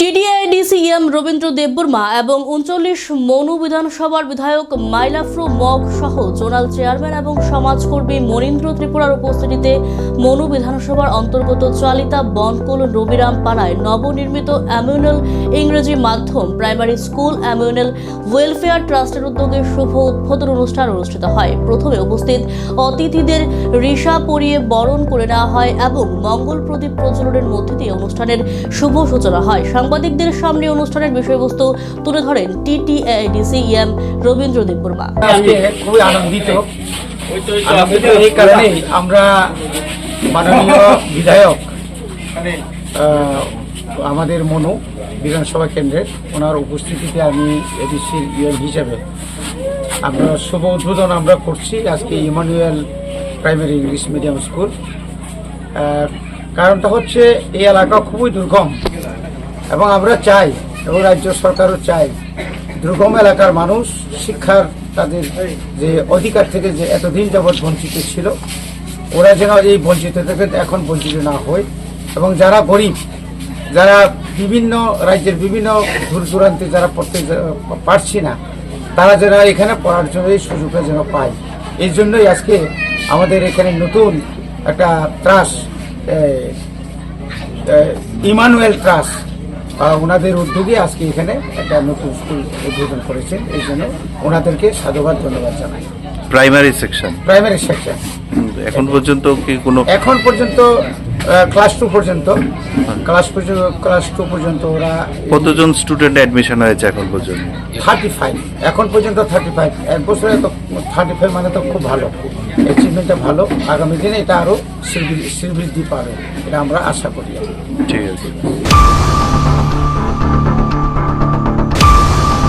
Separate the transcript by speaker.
Speaker 1: টিডিআইডিসিএম রবীন্দ্র দেববর্মা এবং উনচল্লিশ মনু বিধানসভার বিধায়ক মাইলাফ্রু মগ সহ জোনাল চেয়ারম্যান এবং সমাজকর্মী মনীন্দ্র ত্রিপুরার উপস্থিতিতে মনু বিধানসভার অন্তর্গত চালিতা বনকুল রবিরাম পাড়ায় নবনির্মিত অ্যামিউনাল ইংরেজি মাধ্যম প্রাইমারি স্কুল অ্যামিউনাল ওয়েলফেয়ার ট্রাস্টের উদ্যোগে শুভ উদ্বোধন অনুষ্ঠান অনুষ্ঠিত হয়। প্রথমে উপস্থিত অতিথিদের রিসা পরিয়ে বরণ করে নেওয়া হয় এবং মঙ্গল প্রদীপ প্রজ্বলনের মধ্যে দিয়ে অনুষ্ঠানের শুভ সূচনা হয়। সাংবাদিকদের সামনে অনুষ্ঠানের বিষয়বস্তু তুলে ধরেন টিটিএডিসিএম রবীন্দ্র দেববর্মা।
Speaker 2: খুবই আনন্দিত। আনন্দিত এই কারণেই আমরা মাননীয় বিধায়ক আমাদের মনু বিধানসভা কেন্দ্রের ওনার উপস্থিতিতে আমি এডিসির ইয়ন হিসেবে আমরা শুভ উদ্বোধন আমরা করছি আজকে Emmanuel primary English medium school. কারণটা হচ্ছে এই এলাকা খুবই দুর্গম। এবং আমরা চাই, এবং রাজ্য সরকারও চাই, দুর্গম এলাকার মানুষ শিক্ষার তাদের যে অধিকার থেকে যে এতদিন যাবৎ বঞ্চিত ছিল, ওরা যেন এই বঞ্চিত থেকে এখন বঞ্চিত না হয়, এবং যারা গরিব, যারা বিভিন্ন রাজ্যের বিভিন্ন দূর দূরান্তে যারা পড়তে পারছি না, তারা যেন এখানে পড়ার জন্য এই সুযোগটা যেন পায়। এই জন্যই আজকে আমাদের এখানে নতুন একটা ত্রাস ইমানুয়েল ট্রাস্ট ওনাদের উদ্যোগে আজকে এখানে একটা নতুন স্কুল উদ্বোধন করেছেন। এই জন্য ওনাদেরকে সাধুবাদ ধন্যবাদ জানাই।
Speaker 3: প্রাইমারি সেকশন
Speaker 2: প্রাইমারি সেকশন
Speaker 3: এখন পর্যন্ত কি কোনো
Speaker 2: এখন পর্যন্ত ক্লাস টু পর্যন্ত। ক্লাস পর্যন্ত ক্লাস টু পর্যন্ত ওরা
Speaker 3: কতজন স্টুডেন্ট অ্যাডমিশন হয়েছে এখন পর্যন্ত?
Speaker 2: থার্টি ফাইভ এখন পর্যন্ত থার্টি ফাইভ এক বছরে তো থার্টি ফাইভ মানে তো খুব ভালো। অ্যাচিভমেন্টটা ভালো। আগামী দিনে এটা আরও শ্রীবৃদ্ধি পাবে। এটা আমরা আশা করি।
Speaker 3: ঠিক আছে।